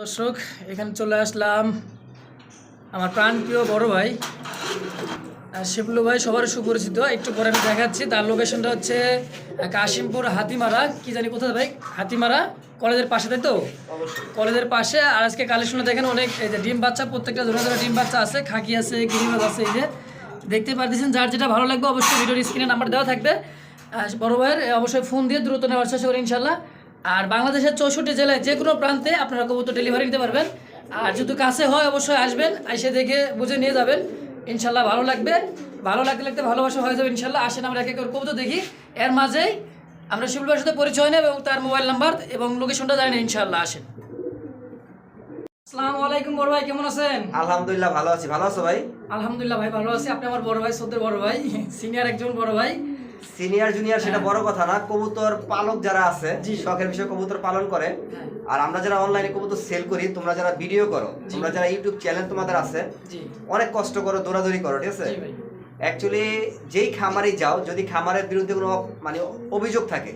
দর্শক এখানে চলে আসলাম আমার প্রাণপ্রিয় বড় ভাই। আর শিবলু ভাই সবার সুপরিচিত। একটু পরে আমি দেখাচ্ছি। তার লোকেশনটা হচ্ছে কাশিমপুর হাতিমারা। কি জানি কোথায় ভাই? হাতিমারা? কলেজের পাশে তাই তো? কলেজের পাশে। আর আজকে কালেকশনে দেখেন অনেক এই যে ডিম বাচ্চা প্রত্যেকটা ধরে ধরে ডিম বাচ্চা আছে। খাকি আছে গিরিবাজ আছে এই যে। দেখতে পারতেছেন যার যেটা ভালো লাগবে অবশ্যই ভিডিওর স্ক্রিনে নাম্বার দেওয়া থাকবে। বড় ভাইয়ের অবশ্যই ফোন দিয়ে দ্রুত নেওয়ার চেষ্টা করি ইনশাল্লাহ আর বাংলাদেশের চৌষট্টি জেলায় যে কোনো প্রান্তে আপনারা কবুতর ডেলিভারি নিতে পারবেন। আর যদি কাছে হয় অবশ্যই আসবেন এসে দেখে বুঝে নিয়ে যাবেন। ইনশাল্লাহ ভালো লাগবে। ভালো লাগতে লাগতে ভালোবাসা হয়ে যাবে ইনশাল্লাহ। আসেন আমরা এক এক করে কবুতর দেখি। এর মাঝেই আমরা শিবুলের সাথে পরিচয় নেব এবং তার মোবাইল নাম্বার এবং লোকেশনটা জানি না ইনশাল্লাহ আসেন। আসসালামু আলাইকুম বড় ভাই কেমন আছেন? আলহামদুলিল্লাহ ভালো আছি। ভালো আছো ভাই? আলহামদুলিল্লাহ ভাই ভালো আছি। আপনি আমার বড় ভাই সদ্যের বড় ভাই সিনিয়র একজন বড় ভাই। সিনিয়র জুনিয়র সেটা বড় কথা না কবুতর পালক যারা আছে। শখের বিষয়ে কবুতর পালন করে। হ্যাঁ। আর আমরা যারা অনলাইনে কবুতর সেল করি তোমরা যারা ভিডিও করো তোমরা যারা ইউটিউব চ্যানেল তোমাদের আছে অনেক কষ্ট করো দৌড়াদৌড়ি করো ঠিক আছে? অ্যাকচুয়ালি যেই খামারে যাও যদি খামারের বিরুদ্ধে কোনো মানে অভিযোগ থাকে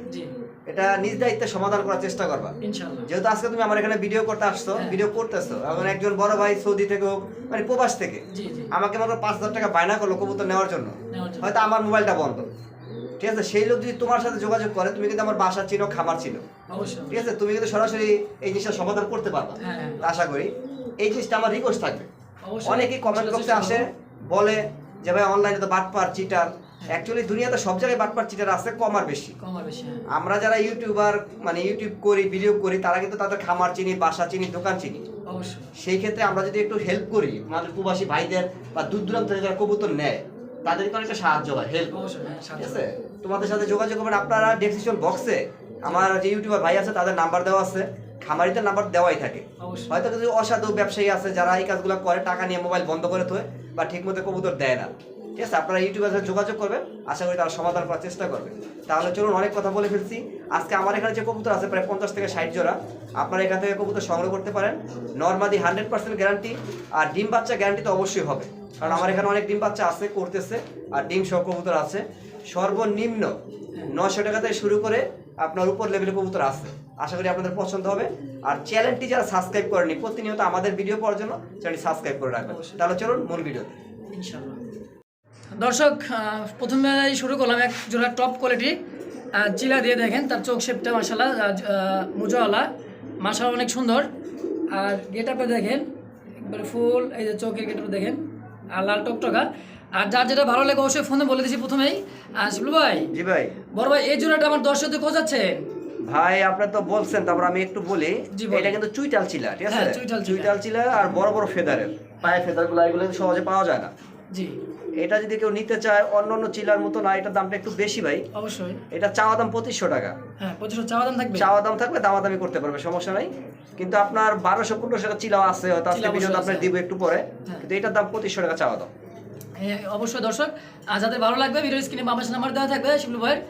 এটা নিজ দায়িত্বে সমাধান করার চেষ্টা করবা। যেহেতু আজকে তুমি আমার এখানে ভিডিও করতে আসছো হ্যাঁ। ভিডিও করতেছো এখন একজন বড় ভাই সৌদি থেকে হোক মানে প্রবাস থেকে আমাকে মাত্র পাঁচ হাজার টাকা বায়না করল কবুতর নেওয়ার জন্য। হয়তো আমার মোবাইলটা বন্ধ। ঠিক আছে সেই লোক যদি তোমার সাথে যোগাযোগ করে তুমি কিন্তু আমার বাসা চিনো খামার চিনো ঠিক আছে তুমি কিন্তু সরাসরি এই জিনিসটা সমাধান করতে পারবা। হ্যাঁ, হ্যাঁ। তা আশা করি এই জিনিসটা আমার রিকোয়েস্ট থাকবে। অনেকেই কমেন্ট বক্সে আসে বলে যে ভাই অনলাইনে তো বাটপার চিটার অ্যাকচুয়ালি দুনিয়াতে সব জায়গায় বাটপার চিটার আছে কম আর বেশি। হ্যাঁ। আমরা যারা ইউটিউবার মানে ইউটিউব করি ভিডিও করি তারা কিন্তু তাদের খামার চিনি বাসা চিনি দোকান চিনি। সেই ক্ষেত্রে আমরা যদি একটু হেল্প করি আমাদের প্রবাসী ভাইদের বা দূর দূরান্ত যারা কবুতর নেয় তাদেরকে অনেকটা সাহায্য হয় হেল্প হ্যাঁ ঠিক আছে? তোমাদের সাথে যোগাযোগ করবেন আপনারা ডেসক্রিপশন বক্সে আমার যে ইউটিউবার ভাই আছে তাদের নাম্বার দেওয়া আছে। খামারিদের নাম্বার দেওয়াই থাকে। হয়তো কিছু অসাধু ব্যবসায়ী আছে যারা এই কাজগুলো করে টাকা নিয়ে মোবাইল বন্ধ করে থয় বা ঠিকমতো কবুতর দেয় না। ঠিক আছে আপনারা ইউটিউবের সাথে যোগাযোগ করবেন। আশা করি তারা সমাধান করার চেষ্টা করবে। তাহলে চলুন অনেক কথা বলে ফেলছি। আজকে আমার এখানে যে কবুতর আছে প্রায় পঞ্চাশ থেকে ষাট জোড়া। আপনারা এখান থেকে কবুতর সংগ্রহ করতে পারেন। নর্মালি হান্ড্রেড পার্সেন্ট গ্যারান্টি আর ডিম বাচ্চা গ্যারান্টি তো অবশ্যই হবে। কারণ আমার এখানে অনেক ডিম বাচ্চা আছে করতেছে। আর ডিম সহ কবুতর আছে। সর্বনিম্ন নশো টাকা থেকে শুরু করে আপনার উপর লেভেলে কবুতর আছে। আশা করি আপনাদের পছন্দ হবে। আর চ্যানেলটি যারা সাবস্ক্রাইব করেনি প্রতিনিয়ত আমাদের ভিডিও পাওয়ার জন্য চ্যানেলটি সাবস্ক্রাইব করে রাখবেন। তাহলে চলুন মূল ভিডিওতে ইনশাল্লাহ দর্শক প্রথমে শুরু করলাম এক জোড়া টপ কোয়ালিটি চিলা দিয়ে দেখেন তার চোখ শেপটা মাসাল্লাহ মুজোওয়ালা মাসাল অনেক সুন্দর। আর গেট আপে দেখেন একবারে ফুল এই যে চোখের গেট দেখেন আর লাল টকটকা। আর যার যেটা ভালো লাগে অবশ্যই ফোনে বলে দিছি প্রথমেই। শিবলু ভাই জি ভাই। বড় ভাই এই জোড়াটা আমার দর্শকদের খোঁজাচ্ছেন ভাই আপনার তো বলছেন তারপর আমি একটু বলি। এটা কিন্তু চুইটাল চিলা ঠিক আছে? হ্যাঁ, চুইটাল চিলা। চুইটাল চিলা আর বড় বড় ফেদারের। পায়ে ফেদারগুলো এগুলো সহজে পাওয়া যায় না। জি। এটা যদি কেউ নিতে চায় অন্য অন্য চিলার মতো না এটার দামটা একটু বেশি ভাই। অবশ্যই। এটা চাওয়া দাম পঁচিশশো টাকা। হ্যাঁ পঁচিশশো চাওয়া দাম থাকবে? চাওয়া দাম থাকলে দামাদামি করতে পারবে সমস্যা নাই। কিন্তু আপনার বারোশো পনেরোশো টাকা চিলাও আছে হয়তো আজকে ভিডিওতে আপনার দিব একটু পরে। হ্যাঁ। কিন্তু এটার দাম পঁচিশশো টাকা চাওয়া দাম। অবশ্যই দর্শক আর যাদের ভালো লাগবে ভিডিও স্ক্রিনে বাবার নাম্বার দেওয়া থাকবে শিবলু ভাইয়ের।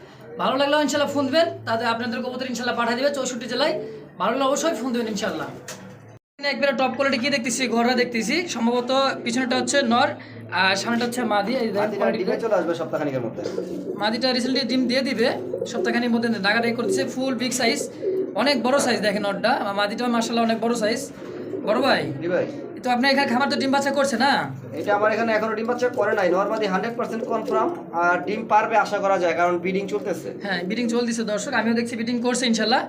ভালো লাগলে ইনশাল্লাহ ফোন দেবেন তাতে আপনাদের কবুতর ইনশাল্লাহ পাঠিয়ে দেবে চৌষট্টি জেলায়। ভালো লাগলে অবশ্যই ফোন দেবেন ইনশাল্লাহ। একবারে টপ কোয়ালিটি কি দেখতেছি ঘররা দেখতেছি। সম্ভবত পিছনেটা হচ্ছে নর আর সামনেটা হচ্ছে মাদি। চলে আসবে সপ্তাহখানিকের মধ্যে। মাদিটা রিসেন্টলি ডিম দিয়ে দিবে সপ্তাহখানির মধ্যে ডাকাডাকি করতেছে ফুল বিগ সাইজ অনেক বড় সাইজ দেখেন নরটা মাদিটা মার্শাল্লাহ অনেক বড় সাইজ বড় ভাই? ভাই। তো আপনি এখানে খামার তো ডিম বাচ্চা করছে না? এটা আমার এখানে এখনও ডিম বাচ্চা করে নাই। নর্মালি হান্ড্রেড পার্সেন্ট কনফার্ম আর ডিম পারবে আশা করা যায় কারণ ব্রিডিং চলতেছে। হ্যাঁ বিডিং চলতেছে দর্শক আমিও দেখছি বিডিং করছে ইনশাল্লাহ।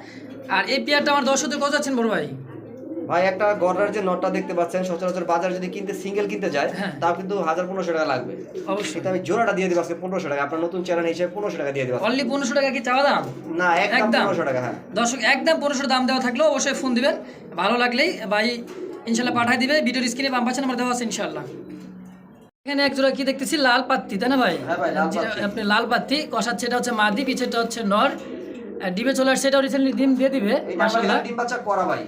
আর এই পেয়ারটা আমার দর্শকদের কথা যাচ্ছেন বড় ভাই? ভাই একটা গড়ার যে নটটা দেখতে পাচ্ছেন সচরাচর বাজার যদি কিনতে সিঙ্গেল কিনতে যায় হ্যাঁ। তাও কিন্তু হাজার পনেরোশো টাকা লাগবে। অবশ্যই। আমি জোড়াটা দিয়ে দিব আজকে পনেরোশো টাকা। আপনার নতুন চ্যানেল হিসেবে পনেরোশো টাকা দিয়ে দিব অনলি পনেরোশো টাকা কি চাওয়া দাম? না একদম একদম। পনেরোশো টাকা হ্যাঁ। দর্শক একদম পনেরোশো দাম দেওয়া থাকলেও অবশ্যই ফোন দিবেন। ভালো লাগলেই ভাই ইনশাল্লাহ পাঠাই দিবে ভিডিওর স্ক্রিনে বাম পাচ্ছেন আমার দেওয়া আছে ইনশাল্লাহ। এখানে এক জোড়া কি দেখতেছি? লাল পাত্তি তাই না ভাই? হ্যাঁ। আপনি লাল পাত্তি কষাচ্ছে এটা হচ্ছে মাদি পিছেটা হচ্ছে নর। আর ডিমে চলে আসছে এটাও রিসেন্টলি ডিম দিয়ে দিবে এটা ডিম বাচ্চা করা ভাই।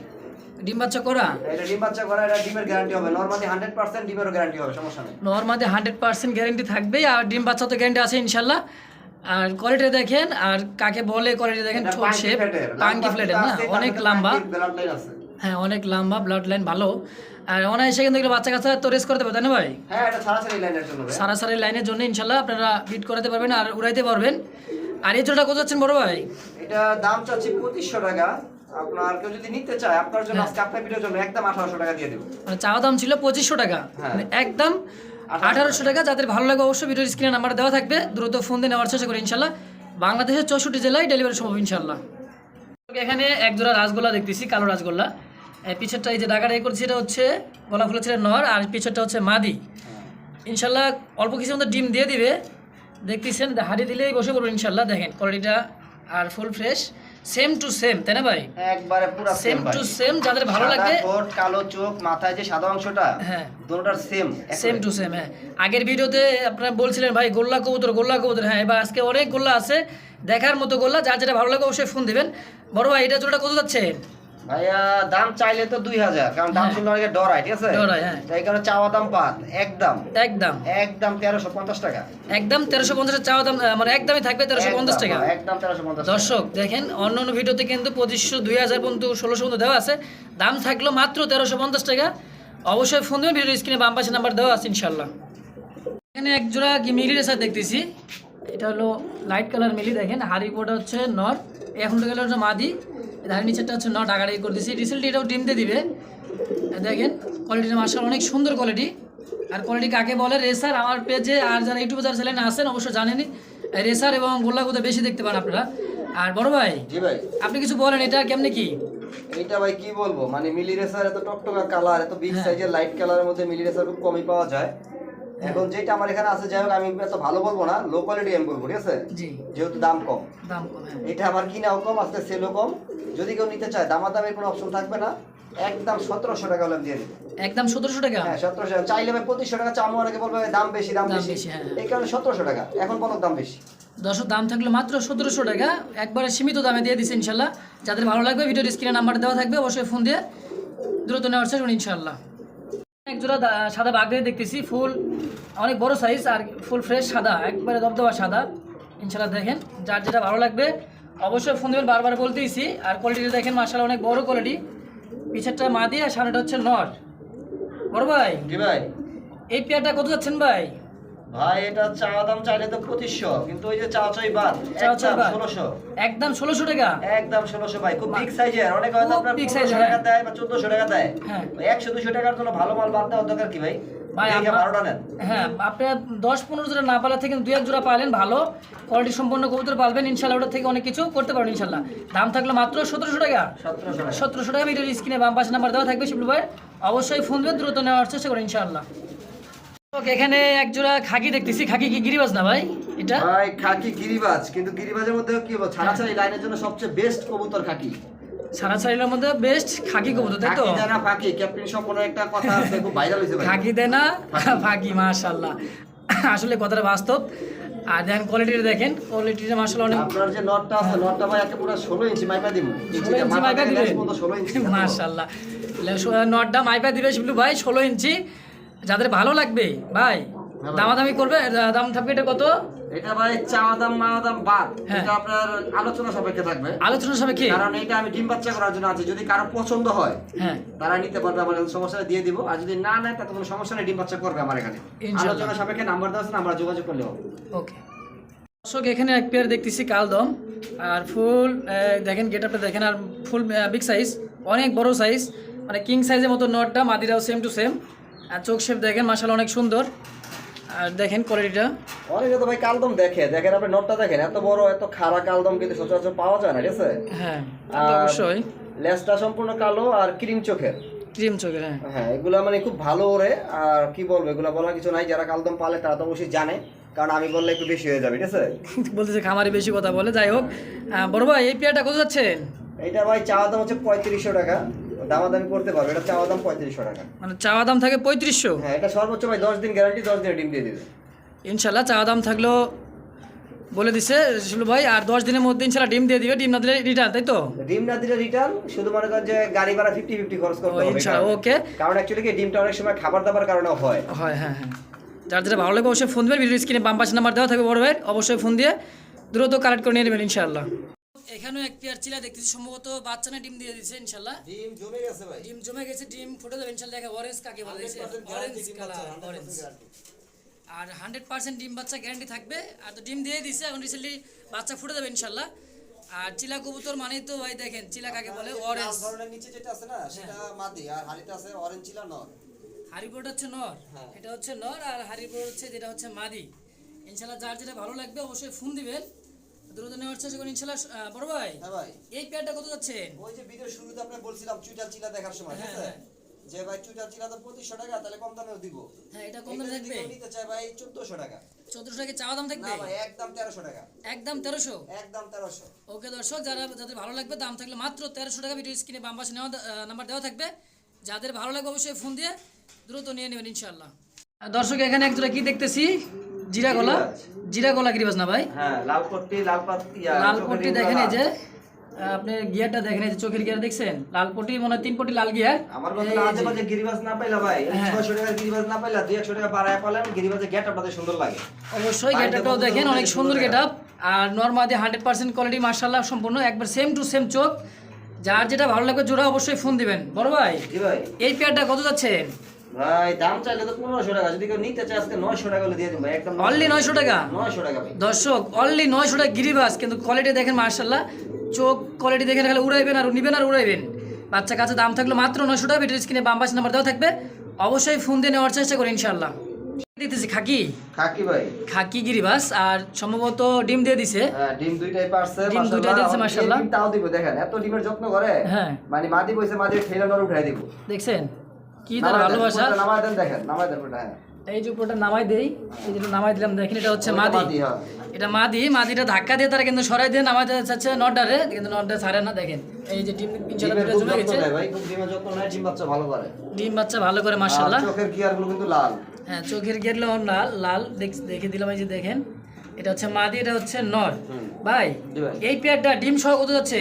ডিম বাচ্চা করা? এটা ডিম বাচ্চা করা এটা ডিমের গ্যারান্টি হবে। হান্ড্রেড পার্সেন্ট ডিমেরও গ্যারান্টি হবে সমস্যা নেই। হান্ড্রেড পার্সেন্ট গ্যারেন্টি থাকবে আর ডিম বাচ্চা তো গ্যারেন্টি আছে ইনশাল্লাহ। আর কোয়ালিটি দেখেন আর কাকে বলে কোয়ালিটি দেখেন এটা পাঙ্কি শেপ ফ্ল্যাটের। পাঙ্কি ফ্লেটের না? অনেক লম্বা। blood line আছে। হ্যাঁ অনেক লম্বা ব্লাড লাইন ভালো। আর অনায়াসে কিন্তু এগুলো বাচ্চা কাচ্চা তো রেস করতে পারবে তাই না ভাই? হ্যাঁ এটা ছাড়াছাড়ি লাইনের জন্য ভাই। সারা সারি লাইনের জন্য ইনশাল্লাহ আপনারা বিট করাতে পারবেন আর উড়াইতে পারবেন। আর এই জোড়াটা কত যাচ্ছেন বড় ভাই? এটা দাম চাচ্ছি পঁচিশশো টাকা। আপনার কেউ যদি নিতে চায় আপনার জন্য হ্যাঁ। আজকে আপনার ভিডিওর জন্য একদম আঠারোশো টাকা দিয়ে দেবো। মানে চাওয়া দাম ছিল পঁচিশশো টাকা। হ্যাঁ। মানে একদম আঠারোশো টাকা। যাদের ভালো লাগে অবশ্যই ভিডিওর স্ক্রিনে নাম্বার দেওয়া থাকবে। দ্রুত ফোন দিয়ে নেওয়ার চেষ্টা করি ইনশাল্লাহ। বাংলাদেশের চৌষট্টি জেলায় ডেলিভারি সম্ভব ইনশাল্লাহ। এখানে এক জোড়া রাসগোল্লা দেখতেছি কালো রাসগোল্লা। পিছেরটা এই যে ডাকাটা এ করছি এটা হচ্ছে গলা ছিল নর আর পিছেরটা হচ্ছে মাদি। ইনশাল্লাহ অল্প কিছু মতো ডিম দিয়ে দিবে। দেখতেছেন হারিয়ে দিলেই বসে পড়ব ইনশাল্লাহ। দেখেন কোয়ালিটিটা আর full fresh same to same তাই না ভাই? একবারে পুরো সেম টু সেম যাদের ভালো লাগে ঠোঁট কালো চোখ মাথায় যে সাদা অংশটা হ্যাঁ। দুটোটার সেম সেম টু সেম হ্যাঁ। আগের ভিডিওতে আপনারা বলছিলেন ভাই গোল্লা কবুতর গোল্লা কবুতর। হ্যাঁ এবার আজকে অনেক গোল্লা আছে। দেখার মতো গোল্লা যার যেটা ভালো লাগে অবশ্যই ফোন দিবেন। বড় ভাই এটা জোড়াটা কত যাচ্ছে? ভাইয়া দাম চাইলে তো দুই হাজার কারণ দাম হ্যাঁ। শুনলে অনেকে ডরায় ঠিক আছে? ডরায়, হ্যাঁ। তাই কারণে চাওয়া দাম পাত একদম। একদম। একদম তেরোশো পঞ্চাশ টাকা। একদম তেরোশো পঞ্চাশের চাওয়া দাম মানে একদমই থাকবে তেরোশো পঞ্চাশ টাকা। একদম তেরোশো পঞ্চাশ দর্শক দেখেন অন্য অন্য ভিডিওতে কিন্তু পঁচিশশো দুই হাজার পর্যন্ত ষোলোশো পর্যন্ত দেওয়া আছে। দাম থাকল মাত্র তেরোশো পঞ্চাশ টাকা। অবশ্যই ফোন দেবেন ভিডিও স্ক্রিনে বাম পাশে নাম্বার দেওয়া আছে ইনশাল্লাহ এখানে এক জোড়া কি মিলি রেসার দেখতেছি। এটা হলো লাইট কালার মিলি দেখেন। হাড়ি পোটা হচ্ছে নর। এখন গেল হচ্ছে মাদি। ধারের নিচেরটা হচ্ছে নট আগাড়ি করে দিচ্ছি রিসেন্টলি এটাও ডিম দিয়ে দিবে। দেখেন কোয়ালিটিটা মার্শাল অনেক সুন্দর কোয়ালিটি আর কোয়ালিটি কাকে বলে? রেসার আমার পেজে আর যারা ইউটিউবে যারা চ্যানেলে আসেন অবশ্যই জানেনই। রেসার এবং গোল্লা গোল্লাগুতে বেশি দেখতে পান আপনারা। আর বড় ভাই জি ভাই। আপনি কিছু বলেন এটা কেমনে কি? এটা ভাই কি বলব? মানে মিলি রেসার এত টকটকা কালার এত বিগ। সাইজের লাইট কালারের মধ্যে মিলি রেসার খুব কমই পাওয়া যায়। এখন যেটা আমার এখানে আছে যাই হোক আমি এত ভালো বলব না লো কোয়ালিটি আমি বলব ঠিক আছে? যেহেতু দাম কম। দাম কম হ্যাঁ। এটা আমার কিনাও কম আজকে সেলও কম। যদি কেউ নিতে চায় দামাদামের কোনো অপশন থাকবে না। একদম সতেরোশো টাকা হলে দিয়ে দিবো। একদম সতেরোশো টাকা? হ্যাঁ সতেরোশো টাকা। চাইলে ভাই পঁচিশশো টাকা চামো অনেকে বলবে দাম বেশি দাম দাম বেশি। বেশি, হ্যাঁ। এই কারণে সতেরোশো টাকা। এখন বলো দাম বেশি। দশ দাম থাকল মাত্র সতেরোশো টাকা। একবারে সীমিত দামে দিয়ে দিচ্ছে ইনশাল্লাহ। যাদের ভালো লাগবে ভিডিওর স্ক্রিনে নাম্বার দেওয়া থাকবে অবশ্যই ফোন দিয়ে দ্রুত নেওয়ার চেষ্টা করুন ইনশাল্লাহ। এক জোড়া সাদা দিয়ে দেখতেছি ফুল অনেক বড় সাইজ আর ফুল ফ্রেশ সাদা একবারে দবদবা সাদা। ইনশাল্লাহ দেখেন যার যেটা ভালো লাগবে অবশ্যই ফোন দেবেন বারবার বলতেইছি। আর কোয়ালিটিটা দেখেন মার্শাল অনেক বড় কোয়ালিটি পিছেরটা মা দিয়ে আর সামনেটা হচ্ছে নর। বড় ভাই? জি ভাই। এই পেয়ারটা কত যাচ্ছেন ভাই? ভাই এটা চা দাম চাইলে তো পঁচিশশো কিন্তু ওই যে চা চাই বাদ। ষোলোশো। একদম ষোলোশো টাকা? একদম ষোলোশো ভাই খুব বিগ সাইজের অনেক হয়তো আপনার পনেরোশো size, টাকা। দেয় বা চোদ্দশো টাকা দেয়। হ্যাঁ। একশো দুশো টাকার জন্য ভালো মাল বাদ দেওয়ার দরকার কি ভাই? হ্যাঁ দশ পনেরো জোড়া না পালা থেকে এক জোড়া পালেন ভালো। কোয়ালিটি সম্পন্ন কবুতর পালবেন ইনশাল্লাহ থেকে অনেক কিছু করতে পারবেন ইনশাল্লাহ। দাম থাকল মাত্র সতেরোশো টাকা। সতেরোশো টাকা। ভিডিওর স্ক্রিনে বাম পাশে নাম্বার দেওয়া থাকবে শিবলু ভাই অবশ্যই ফোন দেবেন দ্রুত নেওয়ার চেষ্টা করেন ইনশাল্লাহ। এখানে এক জোড়া খাকি দেখতেছি। খাকি কি গিরিবাজ না ভাই? এটা? ভাই খাকি গিরিবাজ। কিন্তু গিরিবাজের মধ্যে কি বলব? ছাড়া ছাড়াই লাইনের জন্য সবচেয়ে বেস্ট কবুতর খাকি। সারা মধ্যে বেস্ট খাকি কবুতর তাই তো? খাকি জানা ফাঁকি। ক্যাপ্টেন সম্পূর্ণ একটা কথা খুব ভাইরাল ভাই। খাকি আসলে কথাটা বাস্তব। আর দেখেন কোয়ালিটিটা দেখেন। কোয়ালিটিটা অনেক আপনার যে নটটা আছে নটটা ভাই একে পুরো ষোলো ইঞ্চি মাইপা দিব। ষোলো ইঞ্চি মাইপা দিবেন ষোলো ইঞ্চি মাশাল্লাহ নটটা মাইপা দিবে শিবলু ভাই ষোলো ইঞ্চি যাদের ভালো লাগবে ভাই হ্যাঁ। দামাদামি করবে দাম থাকবে এটা কত? এটা ভাই চাওয়া দাম মাওয়া দাম বাদ। হ্যাঁ। এটা আপনার আলোচনা সাপেক্ষে থাকবে। আলোচনা কি কারণ এটা আমি ডিম বাচ্চা করার জন্য আছে। যদি কারও পছন্দ হয় হ্যাঁ। তারা নিতে পারবে আমার সমস্যা দিয়ে দিব। আর যদি না নেয় তাতে কোনো সমস্যা নেই ডিম বাচ্চা করবে আমার এখানে। আলোচনা সাপেক্ষে নাম্বার দেওয়া আছে আমরা যোগাযোগ করলে হবে। ওকে। দর্শক এখানে এক পেয়ার দেখতেছি কালদম। আর ফুল দেখেন গেট আপটা দেখেন আর ফুল বিগ সাইজ অনেক বড় সাইজ মানে কিং সাইজের মতো নটটা মাদিরাও সেম টু সেম আর চোখ শেপ দেখেন মাসাল অনেক সুন্দর। আর দেখেন কোয়ালিটিটা অনেকে তো ভাই কালদম দেখে। দেখেন আপনি নটটা দেখেন এত বড় এত খাড়া কালদম কিন্তু সচরাচর পাওয়া যায় না ঠিক আছে? হ্যাঁ অবশ্যই। লেজটা সম্পূর্ণ কালো আর ক্রিম চোখের। ক্রিম চোখের হ্যাঁ। হ্যাঁ এগুলা মানে খুব ভালো ওরে। আর কি বলব এগুলা বলার কিছু নাই। যারা কালদম পালে তারা তো অবশ্যই জানে। কারণ আমি বললে একটু বেশি হয়ে যাবে ঠিক আছে? বলতেছে খামারি বেশি কথা বলে। যাই হোক বড় ভাই এই পেয়ারটা কত যাচ্ছেন এইটা ভাই চাওয়া দাম হচ্ছে পঁয়ত্রিশশো টাকা। দামাদামি করতে পারবে এটা চাওয়া দাম পঁয়ত্রিশশো টাকা। মানে চাওয়া দাম থাকে পঁয়ত্রিশশো? হ্যাঁ এটা সর্বোচ্চ ভাই দশ দিন গ্যারান্টি দশ দিনে ডিম দিয়ে দিবে। ইনশাল্লাহ চাওয়া দাম থাকলেও বলে দিছে ভাই আর দশ দিনের মধ্যে ইনশাল্লাহ ডিম দিয়ে দিবে ডিম না দিলে রিটার্ন তাই তো? ডিম না দিলে রিটার্ন শুধু মনে করেন যে গাড়ি ভাড়া ফিফটি ফিফটি খরচ করতে হবে ইনশাআল্লাহ, ওকে। কারণ অ্যাকচুয়ালি কি ডিমটা অনেক সময় খাবার দাবার কারণে হয়। হয় হ্যাঁ হ্যাঁ। যার যেটা ভালো লাগবে অবশ্যই ফোন দেবেন ভিডিও স্ক্রিনে বাম পাশে নাম্বার দেওয়া থাকবে বড় অবশ্যই ফোন দিয়ে দ্রুত কালেক্ট করে নিয়ে নেবেন ইনশাআল্লাহ এখানেও এক পেয়ার চিলা দেখতেছি সম্ভবত বাচ্চা না ডিম দিয়ে দিচ্ছে ইনশাআল্লাহ ডিম জমে গেছে ভাই। ডিম জমে গেছে ডিম ফুটে যাবে ইনশাআল্লাহ দেখা অরেঞ্জ কাকে বলে অরেঞ্জ কালার অরেঞ্জ আর হান্ড্রেড পার্সেন্ট ডিম বাচ্চা গ্যারান্টি থাকবে আর তো ডিম দিয়ে দিছে এখন রিসেন্টলি বাচ্চা ফুটে যাবে ইনশাল্লাহ। আর চিলা কবুতর মানে তো ভাই দেখেন চিলা কাকে বলে অরেঞ্জ ধরনের নিচে যেটা আছে না সেটা মাদি আর হাড়িতে আছে অরেঞ্জ ছিল নর। হারিবোর্ড হচ্ছে নর হ্যাঁ। এটা হচ্ছে নর আর হারিবোর্ড হচ্ছে যেটা হচ্ছে মাদি। ইনশাল্লাহ যার যেটা ভালো লাগবে অবশ্যই ফোন দিবেন। দ্রুত নেওয়ার চেষ্টা করুন ইনশাল্লাহ বড় ভাই। হ্যাঁ ভাই। এই পেয়ারটা কত যাচ্ছেন? ওই যে ভিডিও শুরুতে আপনি বলছিলাম চুইটাল চিলা দেখার সময় ঠিক হ্যাঁ, আছে? যে ভাই চুইটাল চিলা তো পঁচিশশো টাকা তাহলে কম দামেও দিব। হ্যাঁ এটা কম দামে থাকবে? নিতে চায় ভাই চোদ্দশো টাকা। চোদ্দশো টাকা চাওয়া দাম থাকবে? না ভাই একদম তেরোশো টাকা। একদম তেরোশো? একদম তেরোশো। ওকে দর্শক যারা যাদের ভালো লাগবে দাম থাকলে মাত্র তেরোশো টাকা ভিডিও স্ক্রিনে বাম পাশে নেওয়া নাম্বার দেওয়া থাকবে। যাদের ভালো লাগবে অবশ্যই ফোন দিয়ে দ্রুত নিয়ে নেবেন ইনশাল্লাহ দর্শক এখানে এক জোড়া কি দেখতেছি? জিরা গলা? জিরা গলা গিরিবাস না ভাই? হ্যাঁ লাল পট্টি লাল পাতি লাল পট্টি দেখেন এই যে আপনি গিয়ারটা দেখেন এই যে চোখের গিয়ার দেখছেন? লাল পট্টি মনে হয় তিন পট্টি লাল গিয়ার। আমার কথা। বাজে গিরিবাজ না পাইলা ভাই? হ্যাঁ। ছয়শো টাকার গিরিবাজ না পাইলা দুই একশো টাকা বাড়ায় পালেন গেট আপনাদের সুন্দর লাগে। অবশ্যই কত দেখেন অনেক সুন্দর সুন্দর গেটআপ আর নর্মাদি হান্ড্রেড পার্সেন্ট কোয়ালিটি মার্শাল্লাহ সম্পূর্ণ একবার সেম টু সেম চোখ। যার যেটা ভালো লাগবে জোড়া অবশ্যই ফোন দিবেন। বড় ভাই জি ভাই। এই পেয়ারটা কত যাচ্ছেন ভাই দাম চাইলে তো পনেরোশো টাকা যদি কেউ নিতে চায় আজকে নয়শো টাকা দিয়ে দিন ভাই একদম অনলি নয়শো টাকা? নয়শো টাকা ভাই। দর্শক অনলি নয়শো টাকা গিরিবাস কিন্তু কোয়ালিটি দেখেন মার্শাল্লাহ চোখ কোয়ালিটি দেখেন খালি উড়াইবেন আর নিবেন আর উড়াইবেন। বাচ্চা কাছে দাম থাকলে মাত্র নয়শো টাকা ভিডিও স্ক্রিনে বাম পাশে নাম্বার দেওয়া থাকবে। অবশ্যই ফোন দিয়ে নেওয়ার চেষ্টা করি ইনশাল্লাহ দিতেছি খাকি? খাকি ভাই। খাকি গিরিবাস আর সম্ভবত ডিম দিয়ে দিছে। হ্যাঁ ডিম দুইটাই পারছে ডিম দুইটাই দিয়েছে, মাশাআল্লাহ। তাও দিব দেখেন এত ডিমের যত্ন করে হ্যাঁ। মানে মাদি বইছে মাদি ঠেলা উঠাই দিব। দেখছেন? কি তার ভালোবাসা? নামায় দেন দেখেন নামায় দেন ওটা, হ্যাঁ। এই যে উপরটা নামাই দেই এই যেটা নামাই দিলাম দেখেন এটা হচ্ছে মাদি। হ্যাঁ। এটা মাদি মাদিটা ধাক্কা দিয়ে তারা কিন্তু সরাই দিয়ে নামাইতে চাচ্ছে নডারে কিন্তু ছাড়ে না দেখেন। এই যে ডিম জমে গেছে। ভাই খুব ডিম বাচ্চা ভালো করে। ডিম বাচ্চা ভালো করে আর মাশাল্লাহ চোখের কিন্তু লাল। হ্যাঁ চোখের লাল লাল দেখ- দিলাম এই যে দেখেন। এটা হচ্ছে মাদি এটা হচ্ছে নর ভাই। এই পেয়ারটা ডিম সহ কত যাচ্ছে?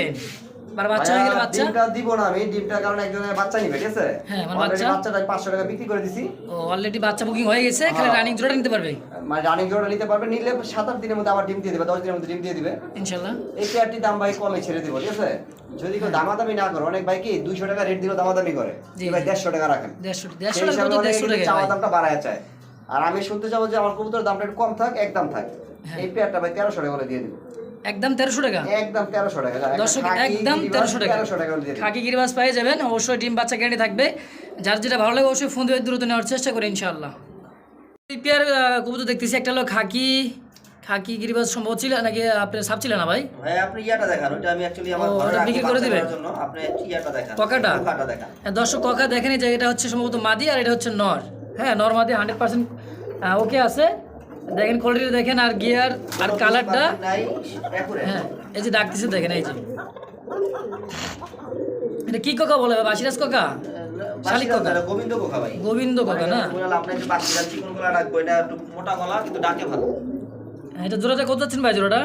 বার বাচ্চা হয়ে গেলে বাচ্চা? ডিমটা দিব না আমি ডিমটা কারণ একজনের বাচ্চা নিবে ঠিক আছে? হ্যাঁ, আমার বাচ্চা। বাচ্চাটা আমি পাঁচশো টাকা বিক্রি করে দিছি। ও অলরেডি বাচ্চা বুকিং হয়ে গেছে খালি হ্যাঁ। রানিং জোড়া নিতে পারবে? মানে রানিং জোড়া নিতে পারবে নিলে সাত আট দিনের মধ্যে আবার ডিম দিয়ে দিবে দশ দিনের মধ্যে ডিম দিয়ে দিবে। ইনশাল্লাহ এই পেয়ারটির দাম ভাই কমে ছেড়ে দিব ঠিক আছে? যদি কেউ দামাদামি না করে অনেক ভাই কি দুইশো টাকা রেট দিলেও দামাদামি করে ভাই জি। দেড়শো টাকা রাখেন। টাকা টাকা চাওয়া দামটা বাড়ায় চায়। আর আমি শুনতে চাবো যে আমার কবুতর দামটা একটু কম থাক একদম থাক। এই পেয়ারটা ভাই তেরোশো টাকা করে দিয়ে দিব। একদম তেরোশো টাকা। একদম তেরোশো টাকা দর্শক একদম তেরোশো টাকা। খাকি গিরিবাস পেয়ে যাবেন অবশ্যই ডিম বাচ্চা গ্যারান্টি থাকবে। যার যেটা ভালো লাগে অবশ্যই ফোন দিয়ে দ্রুত নেওয়ার চেষ্টা করে ইনশাআল্লাহ। পেয়ার কবুতর দেখতেছি একটা হলো খাকি। খাকি গিরিবাস সম্ভব ছিল নাকি আপনার সাপ ছিল না ভাই? ভাই আপনি ইয়াটা দেখান ওটা আমি অ্যাকচুয়ালি আমার ঘরে বিক্রি করে দিবেন? জন্য। আপনি ইয়াটা দেখান ককাটা? ককাটা দেখান। হ্যাঁ, দর্শক কথা দেখেনি যে এটা হচ্ছে সম্ভবত মাদি আর এটা হচ্ছে নর। হ্যাঁ নর মাদি হান্ড্রেড পার্সেন্ট ওকে আছে। দেখেন কোয়ালিটি দেখেন আর গিয়ার আর কালারটা হ্যাঁ এই যে ডাকতেছে দেখেন এই যে। এটা কি কোকা বলে বাসিরাজ কোকা শালিক কোকা গোবিন্দ কোকা ভাই। গোবিন্দ কোকা না? আপনার চিকন গলা রাখব এটা একটু মোটা গলা কিন্তু ডাকে ভালো। হ্যাঁ, এটা জোড়াটা কত যাচ্ছেন ভাই জোড়াটা?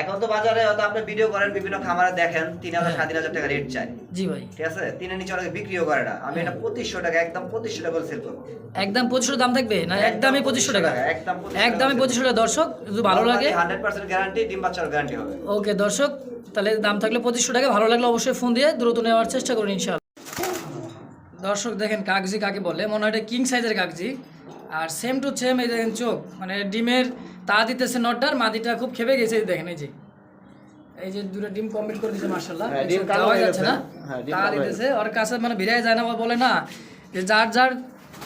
এখন তো বাজারে হয়তো আপনি ভিডিও করেন বিভিন্ন খামারে দেখেন তিন হাজার। সাড়ে তিন হাজার টাকা রেট চাই। জি ভাই। ঠিক আছে? তিনের নিচে অনেকে বিক্রিও করে না। আমি এটা পঁচিশশো টাকা একদম পঁচিশশো টাকা সেল করব। একদম পঁচিশশো দাম থাকবে? না একদমই পঁচিশশো টাকা? একদম একদমই পঁচিশশো টাকা। দর্শক যদি ভালো লাগে হান্ড্রেড পার্সেন্ট গ্যারান্টি ডিম বাচ্চার গ্যারান্টি হবে। ওকে দর্শক তাহলে দাম থাকলে পঁচিশশো টাকা ভালো লাগলে অবশ্যই ফোন দিয়ে দ্রুত নেওয়ার চেষ্টা করুন ইনশাল্লাহ দর্শক দেখেন কাগজি কাকে বলে? মনে হয় এটা কিং সাইজের কাগজি আর সেম টু সেম এই দেখেন চোখ মানে ডিমের তা দিতেছে নটটার মাদিটা খুব খেপে গেছে দেখেন এই যে। এই যে দুটো ডিম কমপ্লিট করে দিচ্ছে মার্শাল্লাহ হ্যাঁ, হয়ে যাচ্ছে না? তা দিতেছে ওর কাছে মানে ভিড়াই যায় না বলে না যে যার যার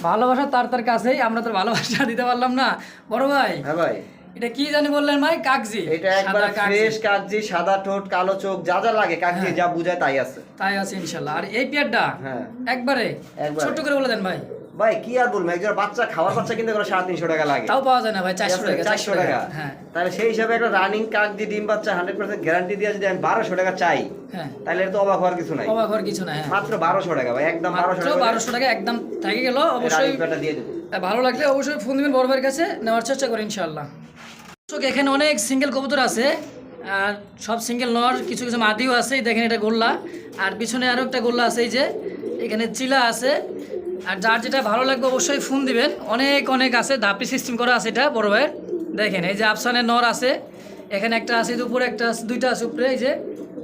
ভালোবাসা তার তার কাছেই আমরা তো ভালোবাসা দিতে পারলাম না। বড় ভাই হ্যাঁ ভাই। এটা কি জানি বললেন ভাই? কাগজি এটা একবার। ফ্রেশ কাগজি সাদা ঠোঁট কালো চোখ যা যা লাগে কাগজি যা বুঝায় তাই আছে। তাই আছে ইনশাল্লাহ আর এই পেয়ারটা হ্যাঁ। একবারে একবারে। ছোট্ট করে বলে দেন ভাই। ভাই কি আর বলব? একজন বাচ্চা খাওয়ার বাচ্চা কিনতে গেলে সাড়ে তিনশো টাকা লাগে। তাও পাওয়া যায় না ভাই চারশো টাকা চারশো টাকা। হ্যাঁ। তাহলে সেই হিসাবে একটা রানিং কাক দিয়ে ডিম বাচ্চা হান্ড্রেড পার্সেন্ট গ্যারান্টি দিয়ে যদি আমি বারোশো টাকা চাই হ্যাঁ। তাহলে তো অবাক হওয়ার কিছু নাই। অবাক হওয়ার কিছু না হ্যাঁ। মাত্র বারোশো টাকা ভাই একদম বারোশো টাকা। বারোশো টাকা একদম থেকে গেল অবশ্যই দিয়ে দেবো। ভালো লাগলে অবশ্যই ফোন দিবেন বড় ভাইয়ের কাছে নেওয়ার চেষ্টা করি ইনশাল্লাহ এখানে অনেক সিঙ্গেল কবুতর আছে আর সব সিঙ্গেল নর কিছু কিছু মাদিও আছে দেখেন এটা গোল্লা। আর পিছনে আরও একটা গোল্লা আছে এই যে এখানে চিলা আছে। আর যার যেটা ভালো লাগবে অবশ্যই ফোন দিবেন। অনেক অনেক আছে ধাপি সিস্টেম করা আছে এটা বড় ভাইয়ের। দেখেন এই যে আফসানের নর আছে এখানে একটা আছে যে একটা আছে দুইটা আছে উপরে এই যে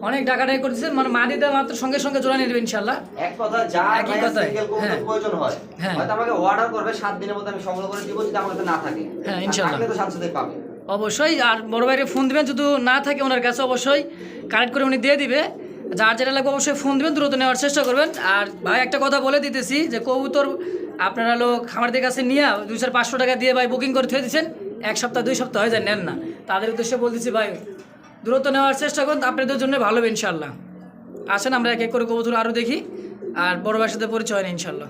অনেক ডাকাডাকি করতেছে মানে মাটিতে মাত্র সঙ্গে সঙ্গে জোড়া নিয়ে দেবে ইনশাল্লাহ এক কথা যা একই কথাই, হ্যাঁ। প্রয়োজন হয়। হ্যাঁ। হয়তো আমাকে অর্ডার করবে সাত দিনের মধ্যে আমি সংগ্রহ করে দিব যদি আমার কাছে না থাকে। হ্যাঁ, ইনশাল্লাহ। তো সাথে পাবে। অবশ্যই আর বড় ভাইয়ের ফোন দিবেন যদি না থাকে ওনার কাছে অবশ্যই কালেক্ট করে উনি দিয়ে দিবে। যার যেটা লাগবে অবশ্যই ফোন দেবেন, দ্রুত নেওয়ার চেষ্টা করবেন। আর ভাই, একটা কথা বলে দিতেছি যে কবুতর আপনারা লোক খামারদের কাছে নিয়ে দুই চার পাঁচশো টাকা দিয়ে ভাই বুকিং করে থুয়ে দিচ্ছেন। এক সপ্তাহ, দুই সপ্তাহ হয়ে যায়, নেন না। তাদের উদ্দেশ্যে বলতেছি ভাই, দ্রুত নেওয়ার চেষ্টা করুন, আপনাদের জন্য ভালো হবে ইনশাল্লাহ আসেন, আমরা এক এক করে কবুতর আরও দেখি, আর বড় ভাইয়ের সাথে পরিচয় হয় না ইনশাল্লাহ